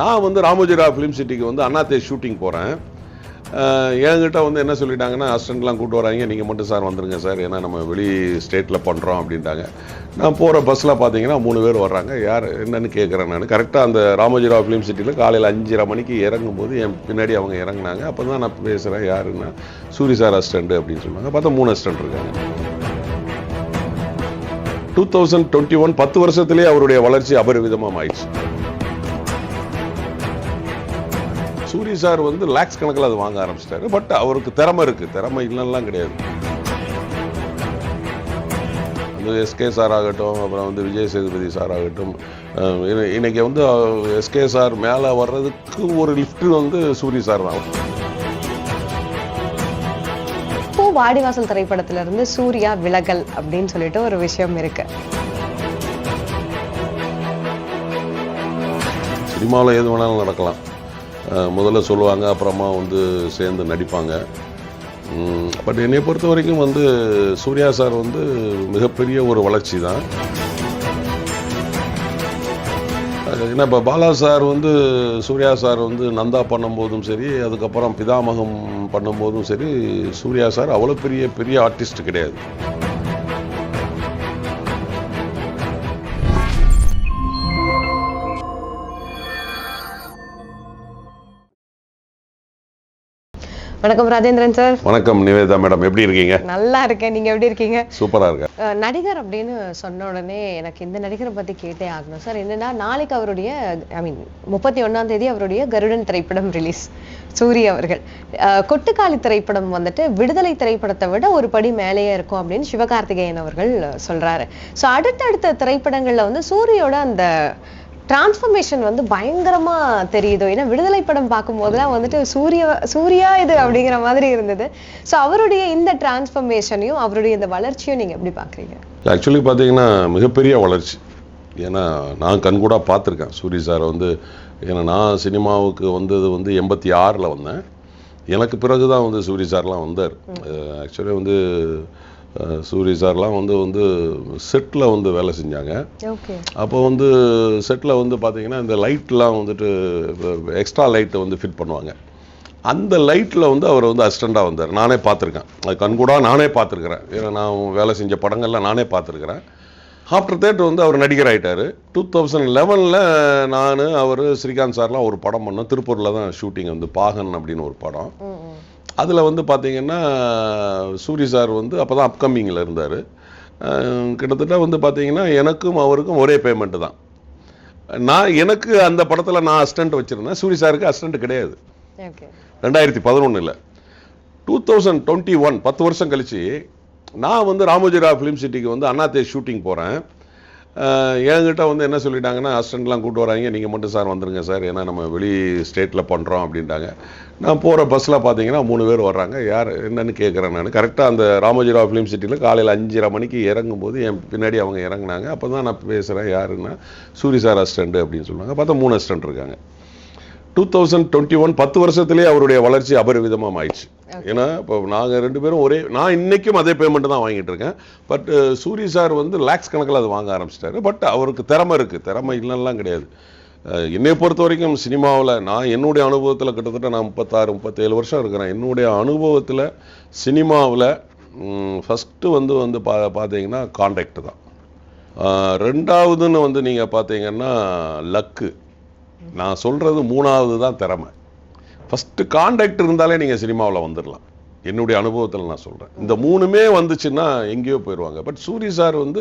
நான் வந்து ராமோஜிரா ஃபிலிம் சிட்டிக்கு வந்து அண்ணாத்தே ஷூட்டிங் போகிறேன் என்கிட்ட வந்து என்ன சொல்லிட்டாங்கன்னா அசிஸ்டண்ட்லாம் கூட்டு வராங்க நீங்கள் மட்டும் சார் வந்துருங்க சார் ஏன்னா நம்ம வெளி ஸ்டேட்டில் பண்ணுறோம் அப்படின்ட்டாங்க. நான் போகிற பஸ்ஸில் பார்த்தீங்கன்னா மூணு பேர் வர்றாங்க. யார் என்னன்னு கேட்குறேன் நான். கரெக்டாக அந்த ராமோஜிரா ஃபிலிம் சிட்டியில் காலையில் அஞ்சரை மணிக்கு இறங்கும் போது என் பின்னாடி அவங்க இறங்குனாங்க. அப்போ தான் நான் பேசுகிறேன் யாருன்னா சூரி சார் அசிஸ்டண்ட் அப்படின்னு சொன்னாங்க. பார்த்தா மூணு அசிஸ்டண்ட் இருக்காங்க. டூ தௌசண்ட் டுவெண்ட்டி ஒன் பத்து வருஷத்துலேயே அவருடைய வளர்ச்சி அபரிவிதமாக ஆயிடுச்சு சூரி சார் வந்து லேக்ஸ் கணக்கில் அது வாங்க ஆரம்பிச்சிட்டாரு. பட் அவருக்கு திறமை இருக்கு. திறமை இல்லைலாம் கிடையாது. வந்து எஸ்கே சார் ஆகட்டும் அப்புறம் வந்து விஜய் சேதுபதி சார் ஆகட்டும் இன்னைக்கு வந்து எஸ்கே சார் மேலே வர்றதுக்கு ஒரு லிஃப்ட் வந்து சூரி சார் தான். இப்போ வாடிவாசல் திரைப்படத்துல இருந்து சூர்யா விலகல் அப்படின்னு சொல்லிட்டு ஒரு விஷயம் இருக்கு. சினிமாவில் எது வேணாலும் நடக்கலாம். முதல்ல சொல்லுவாங்க அப்புறமா வந்து சேர்ந்து நடிப்பாங்க. பட் என்னை பொறுத்த வரைக்கும் வந்து சூர்யா சார் வந்து மிகப்பெரிய ஒரு வளர்ச்சி தான். ஏன்னா இப்போ பாலா சார் வந்து சூர்யா சார் வந்து நந்தா பண்ணும்போதும் சரி அதுக்கப்புறம் பிதாமகம் பண்ணும்போதும் சரி சூர்யா சார் அவ்வளோ பெரிய பெரிய ஆர்டிஸ்ட் கிடையாது. வணக்கம் ராஜேந்திரன் சார். வணக்கம் நிவேதா மேடம் எப்படி இருக்கீங்க? நல்லா இருக்கேன் நீங்க எப்படி இருக்கீங்க? சூப்பராக இருக்கேன். நடிகர் அப்படின்னு சொன்ன உடனே எனக்கு இந்த நடிகரை பத்தி கேட்டே ஆகணும். சார் என்னன்னா நாளைக்கு அவருடைய ஐ மீன் முப்பத்தி ஒண்ணாம் தேதி அவருடைய கருடன் திரைப்படம் ரிலீஸ் சூரி அவர்கள். கொட்டுக்காளி திரைப்படம் வந்துட்டு விடுதலை திரைப்படத்தை விட ஒரு படி மேலேயே இருக்கும் அப்படின்னு சிவகார்த்திகேயன் அவர்கள் சொல்றாரு. ஸோ அடுத்தடுத்த திரைப்படங்கள்ல வந்து சூரியோட அந்த டிரான்ஸ்ஃபர்மேஷன் வந்து பயங்கரமா தெரியுது? ஏன்னா விடுதலை படம் பார்க்கும்போதெல்லாம் வந்துட்டு சூரிய சூர்யா இது அப்படிங்கிற மாதிரி இருந்தது. ஸோ அவருடைய இந்த டிரான்ஸ்ஃபர்மேஷனையும் அவருடைய இந்த வளர்ச்சியும் நீங்க எப்படி பாக்குறீங்க ஆக்சுவலி பார்த்தீங்கன்னா மிகப்பெரிய வளர்ச்சி. ஏன்னா நான் கண்கூடா பார்த்துருக்கேன். சூரி சாரை வந்து ஏன்னா நான் சினிமாவுக்கு வந்தது வந்து எண்பத்தி ஆறில் வந்தேன். எனக்கு பிறகு தான் வந்து சூரி சார்லாம் வந்தார். ஆக்சுவலி வந்து சூரி சார்லாம் வந்து வந்து செட்டில் வந்து வேலை செஞ்சாங்க. அப்போ வந்து செட்டில் வந்து பார்த்தீங்கன்னா இந்த லைட்லாம் வந்துட்டு எக்ஸ்ட்ரா லைட்டை வந்து ஃபிட் பண்ணுவாங்க. அந்த லைட்டில் வந்து அவர் வந்து அசிஸ்டண்ட்டாக வந்தார். நானே பார்த்துருக்கேன் அது கண்கூடா நானே பார்த்துருக்குறேன் ஏன்னா நான் வேலை செஞ்ச படங்கள்ல நானே பார்த்துருக்குறேன் ஆஃப்டர் தேட் வந்து அவர் நடிகர் ஆயிட்டாரு. டூ தௌசண்ட் லெவனில் நான் அவர் ஸ்ரீகாந்த் சார்லாம் ஒரு படம் பண்ணோம். திருப்பூரில் தான் ஷூட்டிங் வந்து பாகன் அப்படின்னு ஒரு படம். அதில் வந்து பார்த்தீங்கன்னா சூரி சார் வந்து அப்போ தான் அப்கமிங்கில் இருந்தார் கிட்டத்தட்ட வந்து பார்த்தீங்கன்னா எனக்கும் அவருக்கும் ஒரே பேமெண்ட்டு தான். நான் எனக்கு அந்த படத்தில் நான் அசிஸ்டண்ட் வச்சுருந்தேன். சூரி சாருக்கு அசிஸ்டண்ட் கிடையாது. ரெண்டாயிரத்தி பதினொன்றில் டூ தௌசண்ட் டுவெண்ட்டி ஒன் பத்து வருஷம் கழிச்சு நான் வந்து ராமோஜிரா ஃபிலிம் சிட்டிக்கு வந்து அண்ணாத்தே ஷூட்டிங் போகிறேன் என்கிட்ட வந்து என்ன சொல்லிட்டாங்கன்னா அசிஸ்டண்ட்லாம் கூட்டு வராங்க நீங்கள் மட்டும் சார் வந்துடுங்க சார். ஏன்னா நம்ம வெளி ஸ்டேட்டில் பண்ணுறோம் அப்படின்ட்டாங்க. நான் போகிற பஸ்ஸில் பார்த்தீங்கன்னா மூணு பேர் வர்றாங்க. யார் என்னன்னு கேட்குறேன் நான். கரெக்டாக அந்த ராமஜிராவ் ஃபிலிம் சிட்டியில் காலையில் அஞ்சரை மணிக்கு இறங்கும்போது என் பின்னாடி அவங்க இறங்குனாங்க. அப்போ தான் நான் பேசுகிறேன் யாருன்னா? சூரி சார் அசிஸ்டண்ட்டு அப்படின்னு சொன்னாங்க பார்த்தா மூணு அசிஸ்டண்ட் இருக்காங்க. டூ தௌசண்ட் டுவெண்ட்டி ஒன் பத்து வருஷத்துலேயே அவருடைய வளர்ச்சி அபரிவிதமாக ஆயிடுச்சு ஏன்னா இப்போ நாங்கள் ரெண்டு பேரும் ஒரே நான் இன்னைக்கும் அதே பேமெண்ட் தான் வாங்கிட்டு இருக்கேன். பட் சூரி சார் வந்து லேக்ஸ் கணக்கில் அது வாங்க ஆரம்பிச்சிட்டாரு. பட் அவருக்கு திறமை இருக்குது திறமை இல்லைலாம் கிடையாது. என்னை பொறுத்த வரைக்கும் சினிமாவில் நான் என்னுடைய அனுபவத்தில் கிட்டத்தட்ட நான் முப்பத்தாறு முப்பத்தேழு வருஷம் இருக்கிறேன். என்னுடைய அனுபவத்தில் சினிமாவில் ஃபஸ்ட்டு வந்து வந்து பா பார்த்தீங்கன்னா காண்டாக்ட் தான். ரெண்டாவதுன்னு வந்து நீங்கள் பார்த்தீங்கன்னா லக்கு நான் சொல்கிறது மூணாவது தான் திறமை. ஃபஸ்ட்டு காண்டாக்ட் இருந்தாலே நீங்கள் சினிமாவில் வந்துடலாம் என்னுடைய அனுபவத்தில் நான் சொல்கிறேன் இந்த மூணுமே வந்துச்சுன்னா எங்கேயோ போயிடுவாங்க பட் சூரி சார் வந்து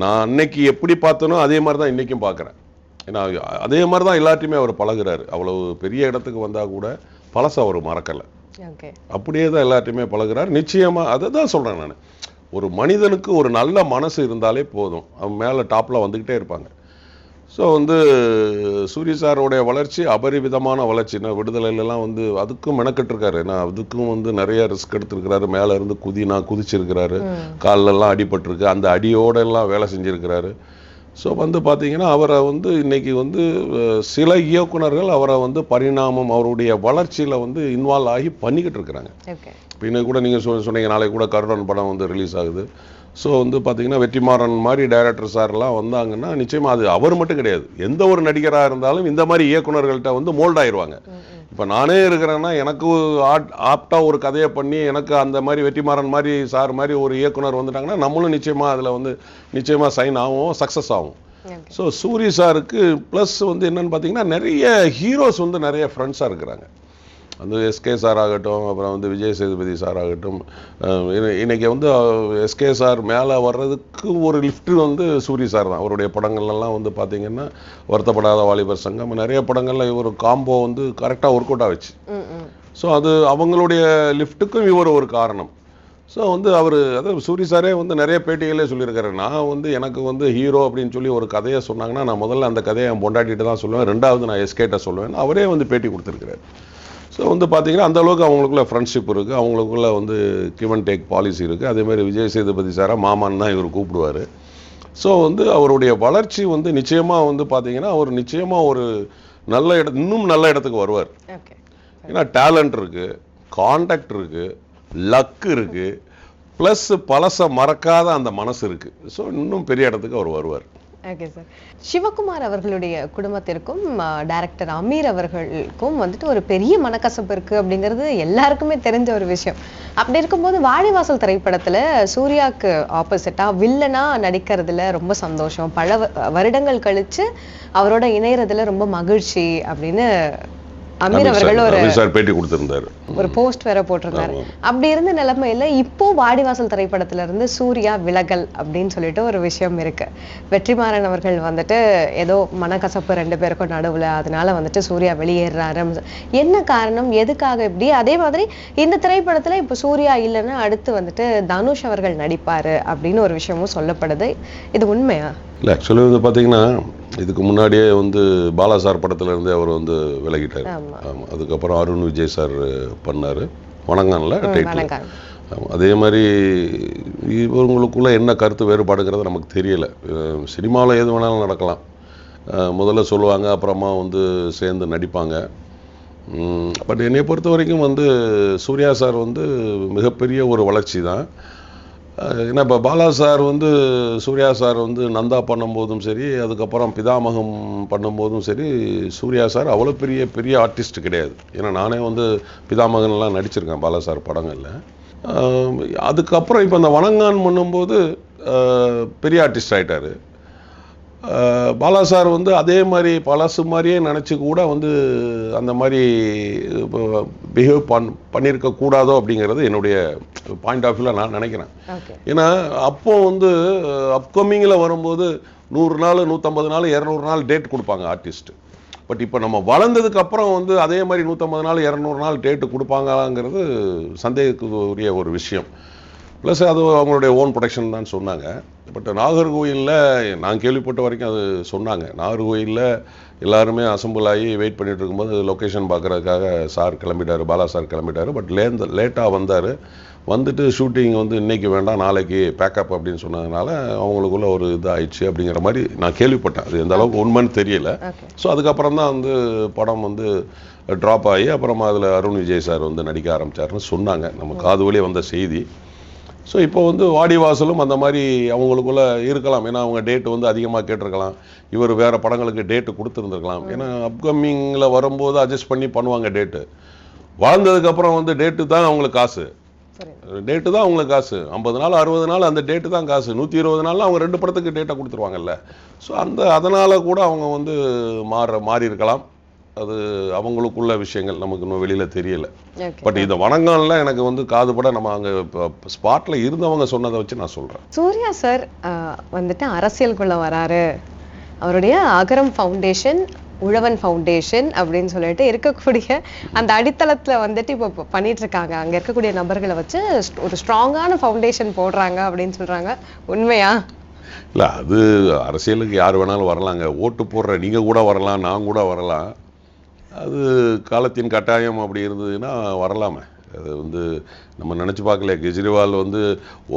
நான் அன்னைக்கு எப்படி பார்த்தனோ அதே மாதிரி தான் இன்றைக்கும் பார்க்குறேன். ஏன்னா அதே மாதிரி தான் எல்லாத்தையுமே அவர் பழகுறாரு. அவ்வளவு பெரிய இடத்துக்கு வந்தால் கூட பழசை அவர் மறக்கலை. அப்படியே தான் எல்லாத்தையுமே பழகுறார். நிச்சயமாக அதை தான் சொல்கிறேன் நான். ஒரு மனிதனுக்கு ஒரு நல்ல மனசு இருந்தாலே போதும். அவன் மேலே டாப்பில் வந்துக்கிட்டே இருப்பாங்க. ஸோ வந்து சூரிய சாரோடைய வளர்ச்சி அபரிவிதமான வளர்ச்சி. நான் விடுதலையிலலாம் வந்து அதுக்கும் மெனக்கெட்டிருக்காரு. ஏன்னா அதுக்கும் வந்து நிறைய ரிஸ்க் எடுத்திருக்கிறாரு. மேலே இருந்து குதினா குதிச்சிருக்கிறாரு. கால்லெல்லாம் அடிபட்டிருக்கு. அந்த அடியோட எல்லாம் வேலை செஞ்சிருக்கிறாரு. ஸோ வந்து பார்த்தீங்கன்னா அவரை வந்து இன்னைக்கு வந்து சில இயக்குனர்கள் அவரை வந்து பரிணாமம் அவருடைய வளர்ச்சியில் வந்து இன்வால்வ் ஆகி பண்ணிக்கிட்டு இருக்கிறாங்க இப்போ இன்னைக்கு கூட நீங்கள் சொன்னீங்க நாளைக்கு கூட கருடன் படம் வந்து ரிலீஸ் ஆகுது. ஸோ வந்து பார்த்தீங்கன்னா வெற்றிமாறன் மாதிரி டைரக்டர் சார்லாம் வந்தாங்கன்னா நிச்சயமாக அது அவர் மட்டும் கிடையாது. எந்த ஒரு நடிகராக இருந்தாலும் இந்த மாதிரி இயக்குனர்கள்ட்ட வந்து மோல்ட் ஆயிருவாங்க. இப்போ நானே இருக்கிறேன்னா எனக்கு ஆட் ஆப்டாக ஒரு கதையை பண்ணி எனக்கு அந்த மாதிரி வெற்றிமாறன் மாதிரி சார் மாதிரி ஒரு இயக்குனர் வந்துட்டாங்கன்னா நம்மளும் நிச்சயமாக அதில் வந்து நிச்சயமாக சைன் ஆகும் சக்ஸஸ் ஆகும். ஸோ சூரி சாருக்கு ப்ளஸ் வந்து என்னன்னு பார்த்தீங்கன்னா நிறைய ஹீரோஸ் வந்து நிறைய ஃப்ரெண்ட்ஸாக இருக்கிறாங்க. அந்த எஸ்கே சார் ஆகட்டும் அப்புறம் வந்து விஜய் சேதுபதி சார் ஆகட்டும் இன்னைக்கு வந்து எஸ்கே சார் மேலே வர்றதுக்கு ஒரு லிஃப்ட் வந்து சூரி சார் தான். அவருடைய படங்கள்லாம் வந்து பார்த்தீங்கன்னா வருத்தப்படாத வாலிபர் சங்கம். நிறைய படங்கள்ல இவர் காம்போ வந்து கரெக்டாக ஒர்க் அவுட் ஆச்சு ஸோ அது அவங்களுடைய லிஃப்ட்டுக்கும் இவர் ஒரு காரணம். ஸோ வந்து அவர் அதாவது சூரி சாரே வந்து நிறைய பேட்டிகளே சொல்லியிருக்காரு. நான் வந்து எனக்கு வந்து ஹீரோ அப்படின்னு சொல்லி ஒரு கதையை சொன்னாங்கன்னா நான் முதல்ல அந்த கதையை பொண்டாட்டிட்டு தான் சொல்லுவேன். ரெண்டாவது நான் எஸ்கேட்ட சொல்லுவேன் அவரே வந்து பேட்டி கொடுத்துருக்கிறாரு. ஸோ வந்து பார்த்தீங்கன்னா அந்த அளவுக்கு அவங்களுக்குள்ள ஃப்ரெண்ட்ஷிப் இருக்குது அவங்களுக்குள்ள வந்து கிவ் அண்ட் டேக் பாலிசி இருக்குது அதே மாதிரி விஜய் சேதுபதி சாரா மாமான்னு தான் இவர் கூப்பிடுவார். ஸோ வந்து அவருடைய வளர்ச்சி வந்து நிச்சயமாக வந்து பார்த்தீங்கன்னா அவர் நிச்சயமாக ஒரு நல்ல இட இன்னும் நல்ல இடத்துக்கு வருவார். ஏன்னா டேலண்ட் இருக்கு காண்டாக்ட் இருக்கு லக் இருக்கு ப்ளஸ் பழச மறக்காத அந்த மனசு இருக்கு. ஸோ இன்னும் பெரிய இடத்துக்கு அவர் வருவார். ஓகே சார் சிவகுமார் அவர்களுடைய குடும்பத்திற்கும் டைரக்டர் அமீர் அவர்களுக்கும் வந்துட்டு ஒரு பெரிய மனக்கசப்பு இருக்கு அப்படிங்கிறது எல்லாருக்குமே தெரிஞ்ச ஒரு விஷயம். அப்படி இருக்கும்போது வாழைவாசல் திரைப்படத்துல சூர்யாக்கு ஆப்போசிட்டா வில்லனா நடிக்கிறதுல ரொம்ப சந்தோஷம். பல வருடங்கள் கழிச்சு அவரோட இணையறதுல ரொம்ப மகிழ்ச்சி அப்படின்னு அமீர் அவர்கள் ஒரு ரவி சார் பேட்டி கொடுத்திருந்தாரு. ஒரு போஸ்ட் வேற போட்டிருந்தாரு. அப்படி இருந்த நிலைமையில இப்போ வாடிவாசல் திரைப்படத்துல இருந்து சூர்யா விலகல் அப்படின்னு சொல்லிட்டு ஒரு விஷயம் இருக்கு. வெற்றிமாறன் அவர்கள் வந்துட்டு ஏதோ மனக்கசப்பு ரெண்டு பேருக்கும் நடுவுல அதனால வந்துட்டு சூர்யா வெளியேறாரு. என்ன காரணம்? எதுக்காக இப்படி? அதே மாதிரி இந்த திரைப்படத்துல இப்போ சூர்யா இல்லைன்னா அடுத்து வந்துட்டு தனுஷ் அவர்கள் நடிப்பாரு அப்படின்னு ஒரு விஷயமும் சொல்லப்படுது. இது உண்மையா? இல்லை ஆக்சுவலி வந்து பார்த்தீங்கன்னா இதுக்கு முன்னாடியே வந்து பாலா சார் படத்துல இருந்தே அவர் வந்து விலகிட்டார். ஆமா. ஆமா அதுக்கப்புறம் அருண் விஜய் சார் பண்ணாரு. வணங்கம்ல டைட்டில் அதே மாதிரி இவங்களுக்குள்ள என்ன கருத்து வேறுபாடுங்கிறது நமக்கு தெரியல. சினிமாவில் எது வேணாலும் நடக்கலாம். முதல்ல சொல்லுவாங்க அப்புறமா வந்து சேர்ந்து நடிப்பாங்க. பட் என்னை பொறுத்த வரைக்கும் வந்து சூர்யா சார் வந்து மிகப்பெரிய ஒரு வளர்ச்சி தான் ஏன்னா இப்போ பாலா சார் வந்து சூர்யா சார் வந்து நந்தா பண்ணும்போதும் சரி அதுக்கப்புறம் பிதாமகம் பண்ணும்போதும் சரி சூர்யா சார் அவ்வளோ பெரிய பெரிய ஆர்டிஸ்ட் கிடையாது. ஏன்னா நானே வந்து பிதாமகன்லாம் நடிச்சிருக்கேன் பாலா சார் படங்களில். அதுக்கப்புறம் இப்போ இந்த வணங்கான் பண்ணும்போது பெரிய ஆர்டிஸ்ட் ஆகிட்டார் பாலா சார் வந்து அதே மாதிரி பழசு மாதிரியே நினச்சி கூட வந்து அந்த மாதிரி பிஹேவ் பண் பண்ணியிருக்க கூடாதோ அப்படிங்கிறது என்னுடைய பாயிண்ட் ஆஃப் வியூவில் நான் நினைக்கிறேன். ஏன்னா அப்போ வந்து அப்கமிங்கில் வரும்போது நூறு நாள் நூற்றம்பது நாள் இரநூறு நாள் டேட் கொடுப்பாங்க ஆர்டிஸ்ட் பட் இப்போ நம்ம வளர்ந்ததுக்கு அப்புறம் வந்து அதே மாதிரி நூற்றம்பது நாள் இரநூறு நாள் டேட்டு கொடுப்பாங்களாங்கிறது சந்தேகத்துக்குரிய ஒரு விஷயம். ப்ளஸ் அது அவங்களுடைய ஓன் ப்ரொடக்ஷன் தான் சொன்னாங்க. பட் நாகர்கோயிலில் நான் கேள்விப்பட்ட வரைக்கும் அது சொன்னாங்க. நாகர்கோயிலில் எல்லாருமே அசம்பிள் ஆகி வெயிட் பண்ணிட்டு இருக்கும்போது லொக்கேஷன் பார்க்குறதுக்காக சார் கிளம்பிட்டாரு பாலா சார் கிளம்பிட்டாரு. பட் லேந்த லேட்டாக வந்தார். வந்துட்டு ஷூட்டிங் வந்து இன்னைக்கு வேண்டாம் நாளைக்கு பேக்கப் அப்படின்னு சொன்னதுனால அவங்களுக்குள்ள ஒரு இதாகிடுச்சு அப்படிங்கிற மாதிரி நான் கேள்விப்பட்டேன். அது எந்த அளவுக்கு உண்மைன்னு தெரியல. ஸோ அதுக்கப்புறம் தான் வந்து படம் வந்து ட்ராப் ஆகி அப்புறமா அதில் அருண் விஜய் சார் வந்து நடிக்க ஆரம்பிச்சாருன்னு சொன்னாங்க. நம்ம காது வழியே வந்த செய்தி. ஸோ இப்போ வந்து வாடிவாசலும் அந்த மாதிரி அவங்களுக்குள்ள இருக்கலாம். ஏன்னா அவங்க டேட் வந்து அதிகமாக கேட்டிருக்கலாம். இவர் வேற படங்களுக்கு டேட்டு கொடுத்துருந்துருக்கலாம். ஏன்னா அப்கமிங்கில் வரும்போது அட்ஜஸ்ட் பண்ணி பண்ணுவாங்க டேட்டு வாழ்ந்ததுக்கப்புறம் வந்து டேட்டு தான் அவங்களுக்கு காசு. டேட்டு தான் அவங்களுக்கு காசு. ஐம்பது நாள் அறுபது நாள் அந்த டேட்டு தான் காசு. நூற்றி இருபது நாள் அவங்க ரெண்டு படத்துக்கு டேட்டை கொடுத்துருவாங்கல்ல. ஸோ அந்த அதனால் கூட அவங்க வந்து மாற மாறி இருக்கலாம் அது அவங்களுக்குள்ள விஷயங்கள் நமக்கு இன்னும் வெளியில் தெரியல. பட் இந்த வணங்கம்ல எனக்கு வந்து காதுபட நம்ம அங்கே ஸ்பாட்டில் இருந்தவங்க சொன்னதை வச்சு நான் சொல்கிறேன் சூர்யா சார் வந்துட்டு அரசியலுக்குள்ள வராரு. அவருடைய அகரம் ஃபவுண்டேஷன் உழவன் ஃபவுண்டேஷன் அப்படின்னு சொல்லிட்டு இருக்கக்கூடிய அந்த அடித்தளத்துல வந்துட்டு இப்போ பண்ணிட்டு இருக்காங்க அங்க இருக்கக்கூடிய நபர்களை வச்சு ஒரு ஸ்ட்ராங்கான ஃபவுண்டேஷன் போடுறாங்க அப்படின்னு சொல்றாங்க. உண்மையா? இல்லை அது அரசியலுக்கு யார் வேணாலும் வரலாங்க. ஓட்டு போடுற நீங்கள் கூட வரலாம் நான் கூட வரலாம். அது காலத்தின் கட்டாயம் அப்படி இருந்ததுன்னா வரலாமே. அது வந்து நம்ம நினச்சி பார்க்கல கெஜ்ரிவால் வந்து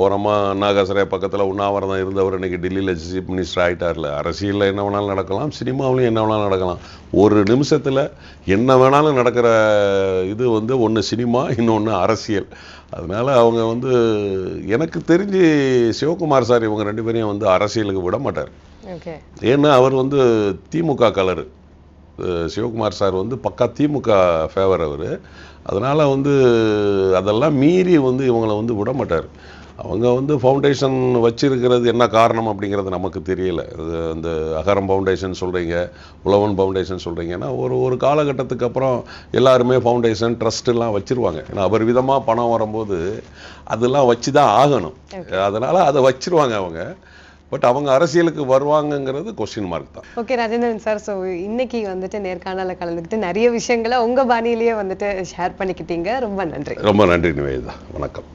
ஓரமாக அண்ணா ஹசாரே பக்கத்தில் உண்ணாவிரதம் இருந்தவர் இன்னைக்கு டெல்லியில் சீஃப் மினிஸ்டர் ஆகிட்டார்ல அரசியலில் என்ன வேணாலும் நடக்கலாம் சினிமாவிலையும் என்ன வேணாலும் நடக்கலாம். ஒரு நிமிஷத்தில் என்ன வேணாலும் நடக்கிற இது வந்து ஒன்று சினிமா இன்னொன்று அரசியல். அதனால அவங்க வந்து எனக்கு தெரிஞ்சு சிவகுமார் சார் இவங்க ரெண்டு பேரையும் வந்து அரசியலுக்கு விட மாட்டார். ஏன்னா அவர் வந்து திமுக கலரு. சிவகுமார் சார் வந்து பக்கா திமுக ஃபேவர் அவர். அதனால் வந்து அதெல்லாம் மீறி வந்து இவங்களை வந்து விட மாட்டார். அவங்க வந்து ஃபவுண்டேஷன் வச்சிருக்கிறது என்ன காரணம் அப்படிங்கிறது நமக்கு தெரியல. அந்த அகரம் ஃபவுண்டேஷன் சொல்கிறீங்க உழவன் ஃபவுண்டேஷன் சொல்கிறீங்கன்னா ஒரு ஒரு காலகட்டத்துக்கு அப்புறம் எல்லாருமே ஃபவுண்டேஷன் ட்ரஸ்ட்டெல்லாம் வச்சிருவாங்க. ஏன்னா அவர் விதமாக பணம் வரும்போது அதெல்லாம் வச்சு தான் ஆகணும் அதனால் அதை வச்சிருவாங்க அவங்க. பட் அவங்க அரசியலுக்கு வருவாங்கங்கிறது கொஸ்டின் மார்க் தான். ஓகே ராஜேந்திரன் சார் ஸோ இன்னைக்கு வந்துட்டு நேர்காணல கலந்துக்கிட்டு நிறைய விஷயங்களை உங்க பாணியிலேயே வந்துட்டு ஷேர் பண்ணிக்கிட்டீங்க. ரொம்ப நன்றி. ரொம்ப நன்றி நிவேதா வணக்கம்.